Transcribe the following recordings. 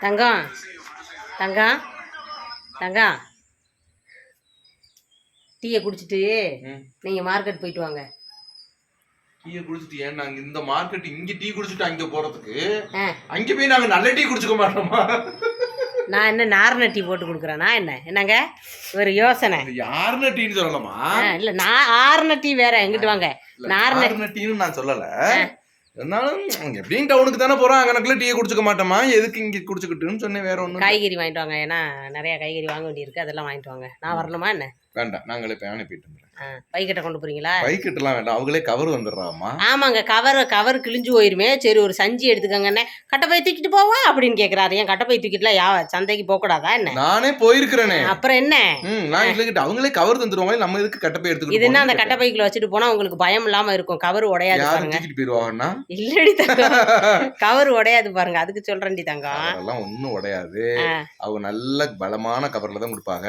தங்கம் தங்கம் தங்கம் டீயை குடிச்சிட்டு. நீங்கள் மார்க்கெட் போயிட்டு வாங்க. டீயை குடிச்சிட்டு ஏன் நாங்க இந்த மார்க்கெட் இங்க டீ குடிச்சிட்டு அங்க போறதுக்கு ஆ. அங்க போய் நாங்க நல்ல டீ குடிச்சுக்க மாட்டோமா? நான் என்ன நாரண டீ போட்டு கொடுக்குறேனா என்ன? என்னங்க? ஒரு யோசனை. யாருன்னு டீன்னு சொல்லலாமா? இல்லை நான் ஆறுன டீ வேற எங்கிட்டு வாங்க? யாருன்னு டீன்னு நான் சொல்லல. இருந்தாலும் எப்படியும் டவுனுக்கு தானே போறோம். அங்கனக்குள்ள டீயை குடிச்சுக்க மாட்டோமா? எதுக்கு இங்க குடிச்சுக்கிட்டுன்னு சொன்னேன் வேற இல்ல. காய்கறி வாங்கிட்டு வாங்க. ஏன்னா நிறைய காய்கறி வாங்க வேண்டியிருக்கு. அதெல்லாம் வாங்கிட்டு வாங்க. நான் வரணுமா என்ன? வேண்டாம். நாங்களே போய் அனுப்பிட்டு பைக்கிட்ட கொண்டு போறீங்களா? பைக்கிட்டலாம் வேண்டாம். அவங்களே கவர் வந்துடுறாமா ஆமாங்க கவர் கவர் கிழிஞ்சு போயிருமே. சரி ஒரு சஞ்சி எடுத்துக்கங்கண்ணே. கட்டப்பை தூக்கிட்டு போவா அப்படின்னு கேட்குறாரு ஏன் கட்டப்பை தூக்கிட்டுலாம் யா சந்தைக்கு போகக்கூடாதா என்ன? நானே போயிருக்கிறேனே. அப்புறம் என்ன? நான் இல்லைக்கிட்ட அவங்களே கவர் தந்துருவாங்க நம்ம எதுக்கு கட்டப்பை எடுத்துக்கிட்டு இதுன்னா அந்த போகணும்னு கட்டப்பைக்குள்ள வச்சுட்டு போனா உங்களுக்கு பயம் இல்லாம இருக்கும். கவர் உடையாது பாருங்க. தூக்கிட்டு போயிருவாங்கன்னா? இல்லடி தங்கம் கவர் உடையாது பாருங்க. அதுக்கு சொல்றேன்டி தங்கம். அதெல்லாம் ஒண்ணும் உடையாது. அவங்க நல்ல பலமான கவர்ல தான் கொடுப்பாங்க.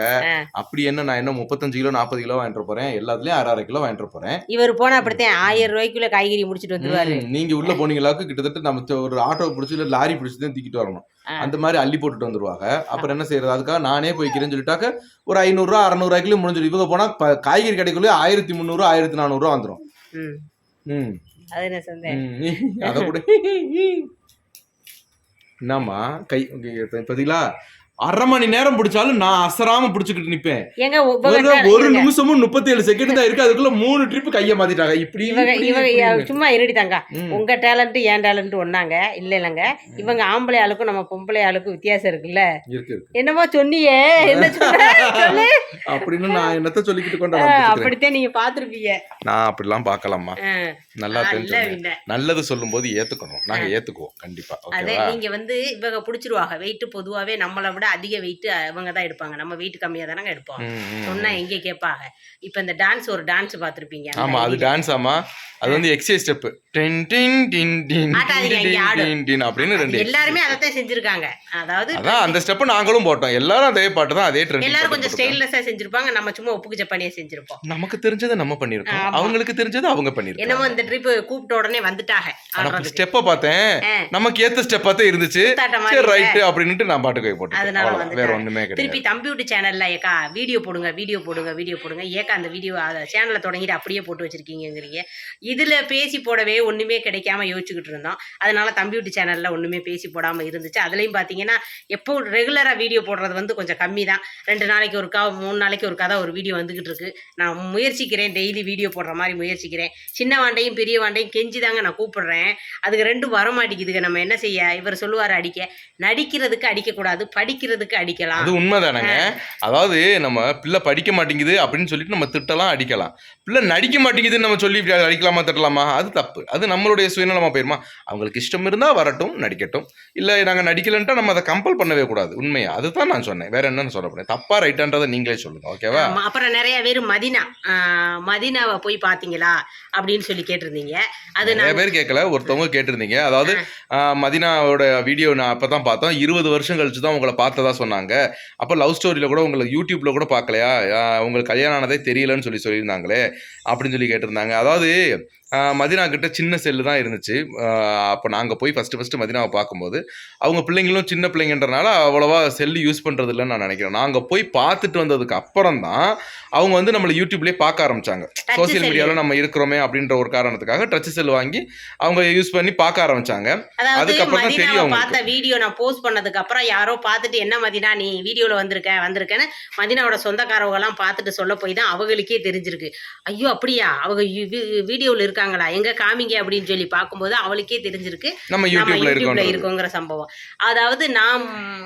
அப்படி என்ன நான் என்ன முப்பத்தஞ்சு கிலோ நாற்பது கிலோ வாங்கிட்டு போறேன்? எல்லாத்துலயும் அரை அரை கிலோ வாங்கிட்டு போறேன். இவர் போனா அப்படித்தான் ஆயிரம் ரூபாய்க்குள்ள காய்கறி முடிச்சிட்டு வந்துருவாரு. ம், நீங்க உள்ள போனீங்களாக்கு கிட்டத்தட்ட நம்ம ஒரு ஆட்டோ பிடிச்சி இல்ல லாரி பிடிச்சி தான் தூக்கிட்டு வரணும். அந்த மாதிரி அள்ளி போட்டுட்டு வந்துருவாங்க. அப்புறம் என்ன செய்யறது? அதுக்காக நானே போய்க்கிறேன்னு சொல்லிட்டாக்க ஒரு ஐநூறுரூவா அறநூறுவாய்க்குள்ளே முடிஞ்சிடும். இவங்க போனா காய்கறி கடைக்குள்ளே ஆயிரத்தி முந்நூறு ஆயிரத்தி நானூறுரூவா வந்துடும் ம். அது கூட என்னம்மா? கை பார்த்தீங்களா அரை மணி நேரம் பிடிச்சாலும் நான் அசராம பிடிச்சுக்கிட்டு நிப்பேன். ஒரு. நிமிஷமும் முப்பத்தேழு செகண்ட் தான் இருக்கு. அதுக்குள்ள மூணு ட்ரிப் கைய மாத்திட்டாங்க. இப்படி இவங்க. சும்மா இருடி தங்கா. உங்க டேலண்ட் என் டேலண்ட் ஒண்ணாங்க இல்ல இல்லைங்க. இவங்க ஆம்பளை ஆளுக்கும் நம்ம பொம்பளை ஆளுக்கும் வித்தியாசம் இருக்குல்ல. இருக்கு இருக்கு. என்னமோ சொன்னியே. என்ன சொன்ன? சொல்லு. அப்படின்னு நான் என்னத்த சொல்லிக்கிட்டு கொண்டு அப்படித்தான் நீங்க பாத்திருப்பீங்க நான் அப்படிலாம் பார்க்கலாமா ஆ, நல்லா தெரிஞ்சு. நல்லது சொல்லும் போது ஏத்துக்கணும். நாங்க ஏத்துக்குவோம். கண்டிப்பா. அதே நீங்க வந்து இவங்க புடிச்சிருவாங்க. வெயிட் பொதுவாவே நம்மளை விட அதிக வெயிட் இவங்க தான் எடுப்பாங்க. நம்ம வெயிட் கம்மியா தானங்க எடுப்போம். சொன்னா எங்க கேட்பாங்க? இப்ப இந்த டான்ஸ் ஒரு டான்ஸ் பாத்திருப்பீங்க ஆமா அது டான்ஸ் ஆமா. அது வந்து எக்ஸசைஸ் ஸ்டெப் டின் டின் டின் டின் டின். டின் டின் அப்படின்னு ரெண்டு எல்லாருமே அதைத்தான் செஞ்சிருக்காங்க. அதாவது அதான் அந்த ஸ்டெப் நாங்களும் போட்டோம். எல்லாரும் அதே பாட்டு தான் அதே ட்ரெண்ட் எல்லாரும் கொஞ்சம் ஸ்டைல்லெஸ்ஸா செஞ்சிருப்பாங்க. நம்ம சும்மா உப்புக்கு ஜப்பானியா செஞ்சிருப்போம். நமக்கு தெரிஞ்சதை நம்ம பண்ணிருக்கோம். அவங்களுக்கு தெரிஞ்சதை அவங்க என்னமோ பண்ணிருக்கோம் இந்த ட்ரிப் கூப்பிட்ட உடனே வந்துட்டாங்க. ஸ்டெப்ப பார்த்தேன். நமக்கு ஏத்த ஸ்டெப்பா தான் இருந்துச்சு. சரி ரைட் அப்படின்ட்டு நான் பாட்டுக்கு போய் போட்டேன் அதனால. ஒண்ணுமே திருப்பி தம்பியூட்டி சேனல்ல ஏக்கா வீடியோ போடுங்க வீடியோ போடுங்க வீடியோ போடுங்க. ஏக்கா அந்த வீடியோ சேனலை தொடங்கிட்டு அப்படியே போட்டு வச்சிருக்கீங்கங்கிறீங்க. இதுல பேசி போடவே ஒண்ணுமே கிடைக்காம யோசிச்சுக்கிட்டு இருந்தோம் அதனால தம்பியூட்டி சேனல்ல ஒண்ணுமே பேசி போடாம இருந்துச்சு. அதுலயும் பாத்தீங்கன்னா எப்போ ரெகுலரா வீடியோ போடுறது வந்து கொஞ்சம் கம்மி தான் ரெண்டு நாளைக்கு ஒருக்கா மூணு நாளைக்கு ஒரு கதை ஒரு வீடியோ வந்துகிட்டு இருக்கு. நான் முயற்சிக்கிறேன் டெய்லி வீடியோ போடுற மாதிரி முயற்சிக்கிறேன். சின்ன வாண்டையும் பெரிய வாண்டையும் கெஞ்சி தாங்க நான் கூப்பிடுறேன். அதுக்கு ரெண்டும் வர மாட்டேங்குதுங்க நம்ம என்ன செய்ய? இவர் சொல்லுவார் அடிக்க. நடிக்கிறதுக்கு அடிக்கக்கூடாது படிக்கிறதுக்கு அடிக்கலாம். அது உண்மைதானங்க. அதாவது நம்ம பிள்ளை படிக்க மாட்டேங்குது அப்படின்னு சொல்லிட்டு நம்ம திட்டலாம் அடிக்கலாம். பிள்ளை நடிக்க மாட்டேங்குதுன்னு நம்ம சொல்லி அடிக்கலாமா திட்டலாமா? அது தப்பு. அது நம்மளுடைய சுயநலமா போயிருமா? அவங்களுக்கு இஷ்டம் இருந்தா வரட்டும் நடிக்கட்டும். இல்ல நாங்க நடிக்கலன்ட்டா நம்ம அதை கம்பல் பண்ணவே கூடாது. உண்மையா? அதுதான் நான் சொன்னேன். வேற என்னன்னு சொல்ல போறேன். தப்பா ரைட்டான்றதை நீங்களே சொல்லுங்க. ஓகேவா? அப்புறம் நிறைய பேர் மதினா மதினாவை போய் பாத்தீங்களா அப்படின்னு சொல்லி கேட்டிருந்தீங்க. அது நிறைய பேர் கேட்கல. ஒருத்தவங்க கேட்டிருந்தீங்க. அதாவது மதினாவோட வீடியோ நான் அப்பதான் பார்த்தோம் இருபது வருஷம் கழிச்சு தான் உங்களை பார்த்ததா சொன்னாங்க. அப்போ லவ் ஸ்டோரியில் கூட உங்களை யூடியூப்பில் கூட பார்க்கலையா? உங்களுக்கு கல்யாணம் ஆனதே தெரியலன்னு சொல்லி சொல்லியிருந்தாங்களே அப்படின்னு சொல்லி கேட்டிருந்தாங்க. அதாவது மதினா கிட்ட சின்ன செல்லு தான் இருந்துச்சு. அப்போ நாங்கள் போய் ஃபஸ்ட்டு ஃபஸ்ட்டு மதினாவை பார்க்கும்போது அவங்க பிள்ளைங்களும் சின்ன பிள்ளைங்கன்றனால அவ்வளோவா செல்லு யூஸ் பண்ணுறது இல்லைன்னு நான் நினைக்கிறேன். நாங்கள் போய் பார்த்துட்டு வந்ததுக்கு அப்புறம் தான் அவங்க வந்து நம்மளை யூடியூப்லேயே பார்க்க ஆரம்பிச்சாங்க. Touch social. மீடியாவில் நம்ம இருக்கிறோமே அப்படின்ற ஒரு காரணத்துக்காக டச் செல் வாங்கி அவங்க யூஸ் பண்ணி பார்க்க ஆரம்பிச்சாங்க. அதாவது அதுக்கப்புறம் தான் தெரியும். பார்த்த வீடியோ நான் போஸ்ட் பண்ணதுக்கு அப்புறம் யாரோ பார்த்துட்டு என்ன மதினா நீ வீடியோல வந்திருக்க? வந்திருக்கேன்னு மதினாவோட சொந்தக்காரவங்க எல்லாம் பார்த்துட்டு சொல்ல போய் தான் அவங்களுக்கே தெரிஞ்சிருக்கு. ஐயோ அப்படியா? அவங்க வீடியோவில் இருக்காங்களா எங்க காமிங்க அப்படின்னு சொல்லி பார்க்கும்போது அவளுக்கே தெரிஞ்சிருக்கு. நம்ம யூடியூப்ல இருக்கோங்கிற சம்பவம். அதாவது நான்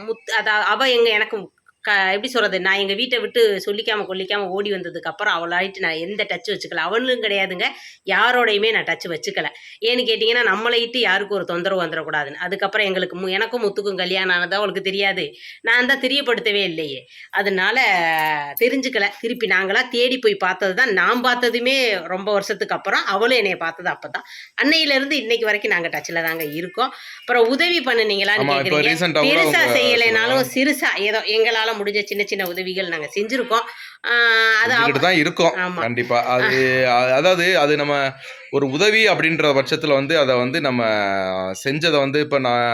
முத் அதாவது அவ எங்க எனக்கு க எப்படி சொல்றது நான் எங்க வீட்டை விட்டு சொல்லிக்காம கொல்லிக்காம ஓடி வந்ததுக்கு அப்புறம் அவளாயிட்டு நான் எந்த டச் வச்சுக்கல. அவளும் கிடையாதுங்க. யாரோடையுமே நான் டச் வச்சுக்கல. ஏன்னு கேட்டிங்கன்னா நம்மளையிட்டு யாருக்கும் ஒரு தொந்தரவு வந்துடக்கூடாதுன்னு. அதுக்கப்புறம் எங்களுக்கு மு- எனக்கும் முத்துக்கும் கல்யாணம் ஆனதா அவளுக்கு தெரியாது. நான் தான் தெரியப்படுத்தவே இல்லையே. அதனால தெரிஞ்சுக்கல. திருப்பி நாங்களா தேடி போய் பார்த்தது தான் நான் பார்த்ததுமே ரொம்ப வருஷத்துக்கு அப்புறம் அவளும் என்னைய பார்த்தது அப்பதான். அன்னையில இருந்து இன்னைக்கு வரைக்கும் நாங்க டச்ல தாங்க இருக்கோம். அப்புறம் உதவி பண்ணுனீங்களான்னு ஆமா இப்போ கேக்குறீங்க. ரீசெண்டாக கூட பெருசா அவங்க செய்யலைனாலும் சிறுசா ஏதோ எங்களால முடிஞ்ச சின்ன சின்ன உதவிகள் நாங்கள் செஞ்சுருக்கோம். தான் இருக்கோம். கண்டிப்பா. அது அதாவது அது நம்ம ஒரு உதவி அப்படின்ற பட்சத்துல வந்து அதை வந்து நம்ம செஞ்சதை வந்து இப்ப நான்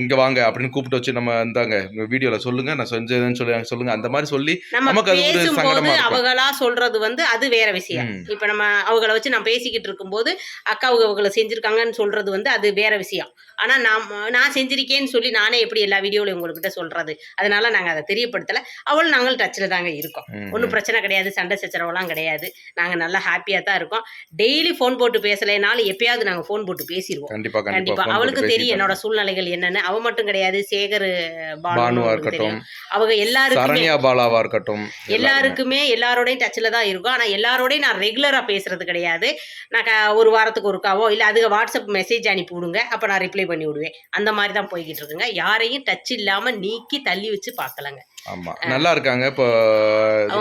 இங்க வாங்க அப்படின்னு கூப்பிட்டு வச்சு நம்ம இந்தாங்க வீடியோல சொல்லுங்க நான் செஞ்சதுன்னு சொல்லி சொல்லுங்க. அந்த மாதிரி சொல்லி நமக்கு அது ஒரு சங்கடமா. அவங்களா சொல்றது வந்து அது வேற விஷயம். இப்ப நம்ம அவங்கள வச்சு நான் பேசிக்கிட்டு இருக்கும்போது அக்கா அவங்க அவங்கள செஞ்சிருக்காங்கன்னு சொல்றது வந்து அது வேற விஷயம். ஆனா நான் நான் செஞ்சிருக்கேன்னு சொல்லி நானே எப்படி எல்லா வீடியோலையும் உங்ககிட்ட சொல்றது? அதனால நாங்க அதை தெரியப்படுத்தல. அவள் நாங்கள் டச்சில் தாங்க இருக்கோம். ஒன்றும் பிரச்சனை கிடையாது சண்டை சச்சரவெல்லாம் கிடையாது. நாங்க நல்லா ஹாப்பியா தான் இருக்கோம். டெய்லி ஃபோன் போட்டு பேசலைனாலும் எப்பயாவது நாங்க ஃபோன் போட்டு பேசிடுவோம் கண்டிப்பா கண்டிப்பா. கண்டிப்பா. Phone அவளுக்கு தெரியும் என்னோட சூழ்நிலைகள் என்னன்னு. அவ மட்டும் கிடையாது சேகர் பானு பானுவா இருக்கட்டும். அவங்க எல்லாருக்குமே பாலாவா இருக்கட்டும். எல்லாருக்குமே எல்லாரோடையும் டச்சில் தான் இருக்கும். ஆனால் எல்லாரோடையும் நான் ரெகுலராக பேசுறது கிடையாது. நான் ஒரு வாரத்துக்கு ஒருக்காவோ இல்லை அதுக்கு வாட்ஸ்அப் மெசேஜ் அனுப்பி விடுங்க அப்போ நான் ரிப்ளை பண்ணி விடுவேன். அந்த மாதிரி தான் போய்கிட்டு இருக்குங்க. யாரையும் டச் இல்லாமல் நீக்கி தள்ளி வச்சு பார்க்கலங்க. ஆமா. நல்லா இருக்காங்க. இப்போ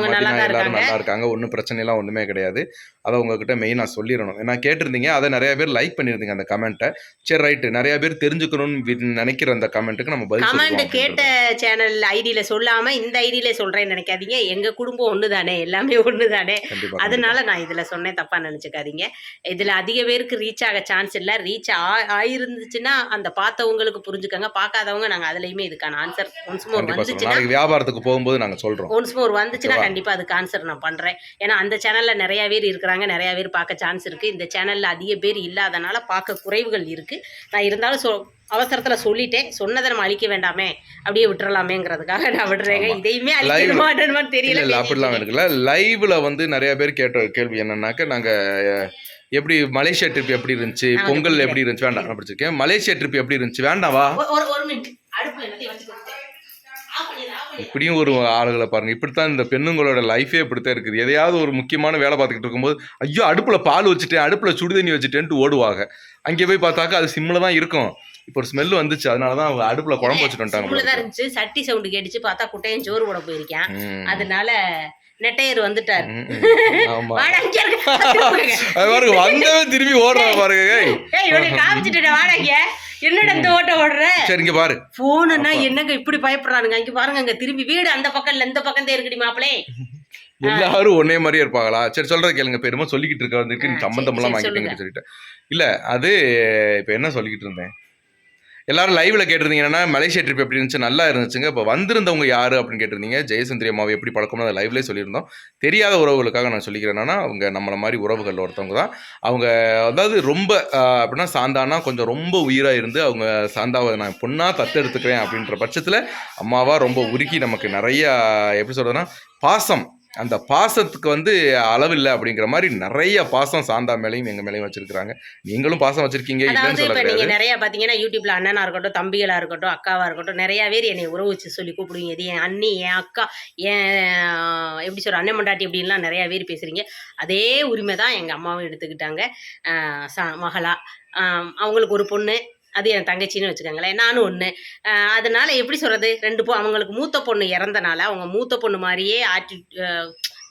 எல்லாரும். நல்லா இருக்காங்க. ஒன்றும் பிரச்சனை எல்லாம் ஒண்ணுமே கிடையாது. அதை உங்ககிட்ட மெயினா சொல்லிடணும். ஏன்னா கேட்டிருந்தீங்க. அதை நிறைய பேர் லைக் பண்ணியிருந்தீங்க அந்த கமெண்ட்டை சரி ரைட்டு நிறைய பேர் தெரிஞ்சுக்கணும்னு நினைக்கிற அந்த கமெண்ட்டுக்கு நம்ம பதில் கமெண்ட் கேட்ட சேனல் ஐடியில் சொல்லாமல் இந்த ஐடியில் சொல்கிறேன்னு நினைக்காதீங்க. எங்கள் குடும்பம் ஒன்று தானே எல்லாமே ஒன்று தானே கண்டிப்பா கண்டிப்பா. அதனால நான் இதில் சொன்னேன். தப்பாக நினச்சிக்காதீங்க. இதில் அதிக பேருக்கு ரீச் ஆக சான்ஸ் இல்லை. ரீச் ஆ ஆயிருந்துச்சுன்னா அந்த பார்த்தவங்களுக்கு புரிஞ்சுக்கங்க. பார்க்காதவங்க நாங்கள் அதுலேயுமே இதுக்கான ஆன்சர் ஒன்ஸ் மோர் வந்துச்சுன்னா வியாபாரத்துக்கு போகும்போது நாங்க சொல்றோம். ஒன்ஸ் மோர் வந்துச்சுன்னா? கண்டிப்பாக அதுக்கு ஆன்சர் நான் பண்ணுறேன் ஏன்னா அந்த சேனலில் நிறைய பேர் இருக்கிறாங்க நிறைய பேர் பார்க்க சான்ஸ் இருக்குது இந்த சேனலில் அதிக பேர் இல்லாதனால பார்க்க குறைவுகள் இருக்குது நான் இருந்தாலும் சொ அவசரத்தில் சொல்லிட்டேன். சொன்னதை நம்ம அழிக்க வேண்டாமே. அப்படியே விட்டுறலாமேங்கிறதுக்காக நான் விடுறேங்க. இதையுமே அழிக்க மாட்டேன்னு தெரியல. இல்ல அப்படிலாம் இருக்குல்ல. லைவ்ல வந்து நிறைய பேர் கேட்ட கேள்வி என்னன்னாக்க நாங்க அஹ், எப்படி மலேசியா ட்ரிப் எப்படி இருந்துச்சு? பொங்கல் எப்படி இருந்துச்சு? வேண்டாம் படிச்சிருக்கேன். மலேசியா ட்ரிப் எப்படி இருந்துச்சு? வேண்டாவா ஒரு மினிட் அடுப்பு இப்படியும் ஒரு ஆளுகளை பாருங்க. இப்படித்தான் இந்த பெண்ணுங்களோட லைஃபே இப்படித்தான் இருக்குது. எதையாவது ஒரு முக்கியமான வேலை பார்த்துக்கிட்டு இருக்கும்போது ஐயோ அடுப்புல பால் வச்சுட்டேன் அடுப்புல சுடுதண்ணி வச்சுட்டேன்ட்டு ஓடுவாங்க. அங்கே போய் பார்த்தாக்கா அது சிம்மில் தான் இருக்கும். இப்போ ஒரு ஸ்மெல் வந்துச்சு அதனால தான் அவங்க அடுப்புல குழம்பு வச்சுட்டு தான் இருந்துச்சு. சட்டி சவுண்டு கேட்டுச்சு. பார்த்தா குட்டையும் சோறு போட போயிருக்கேன். அதனால நெட்டையர் வந்துட்டார். பாருங்க வந்தவே திரும்பி ஓடுறாங்க பாருங்க. காமிச்சிட்டு வாடகைய என்னடா இந்த ஓட்ட ஓடுற? சரி இங்க பாரு. போனுன்னா என்னங்க இப்படி பயப்படுறானுங்க? இங்க பாருங்க அங்க திரும்பி வீடு அந்த பக்கம் இல்ல இந்த பக்கம் தான் இருக்குடி மாப்பிளே. எல்லாரும் ஒன்னே மாதிரியே இருப்பாங்களா? சரி சொல்ற கேளுங்க. பெருமா சொல்லிக்கிட்டு இருக்க வந்துருக்கு. சம்மந்தம் எல்லாம் வாங்கிட்டீங்கன்னு சொல்லிட்டு இல்ல அது இப்ப என்ன சொல்லிக்கிட்டு இருந்தேன்? எல்லாரும் லைவ்ல கேட்டிருந்தீங்கன்னா மலேசியா ட்ரிப் எப்படி இருந்துச்சு? நல்லா இருந்துச்சுங்க. இப்போ வந்திருந்தவங்க யாரு அப்படின்னு கேட்டிருந்தீங்க. ஜெயசுந்தரி அம்மாவை எப்படி பழக்கம்னு அதை லைவ்லேயே சொல்லியிருந்தோம். தெரியாத உறவுகளுக்காக நான் சொல்லிக்கிறேன்னா அவங்க நம்மளை மாதிரி உறவுகள் ஒருத்தவங்க தான். அவங்க அதாவது ரொம்ப அப்படின்னா சாந்தானா கொஞ்சம் ரொம்ப உயிராக இருந்து அவங்க சாந்தாவை நான் பொண்ணாக தத்தெடுத்துக்கிறேன் அப்படின்ற பட்சத்தில் அம்மாவா ரொம்ப உருக்கி நமக்கு நிறைய எப்படி சொல்கிறதுன்னா பாசம் அந்த பாசத்துக்கு வந்து அளவில்லை அப்படிங்கிற மாதிரி நிறைய பாசம் சாந்தா மேலேயும் எங்க மேலேயும் வச்சிருக்காங்க நீங்களும் பாசம் வச்சிருக்கீங்க அதாவது இப்ப நீங்க நிறைய பாத்தீங்கன்னா யூடியூப்ல அண்ணனா இருக்கட்டும் தம்பிகளா இருக்கட்டும் அக்காவா இருக்கட்டும் நிறைய பேர் என்னை உறவு வச்சு சொல்லி கூப்பிடுவீங்க. இது என் அண்ணி என் அக்கா என் எப்படி சொல்ற அண்ணன் மண்டாட்டி அப்படின்லாம் நிறைய பேர் பேசுறீங்க. அதே உரிமை தான் எங்க அம்மாவும் எடுத்துக்கிட்டாங்க. மகளா. அவங்களுக்கு ஒரு பொண்ணு. அது என் தங்கச்சின்னு வச்சுக்கோங்களேன். நானும் ஒன்று அதனால எப்படி சொல்றது? ரெண்டு பொ அவங்களுக்கு மூத்த பொண்ணு இறந்தனால அவங்க மூத்த பொண்ணு மாதிரியே ஆட்டி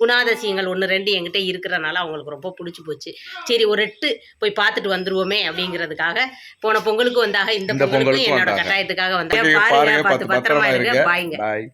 குணாதிசயங்கள் ஒன்று ரெண்டு என்கிட்ட இருக்கிறனால அவங்களுக்கு ரொம்ப பிடிச்சி போச்சு. சரி ஒரு எட்டு போய் பார்த்துட்டு வந்துருவோமே அப்படிங்கிறதுக்காக போன பொங்கலுக்கு வந்தாக இந்த பொங்கலுக்கும் என்னோட வந்தாங்க. கட்டாயத்துக்காக வந்தேன். பாருங்க பார்த்து பத்திரமா இருங்க. பாய்ங்க. பாய்.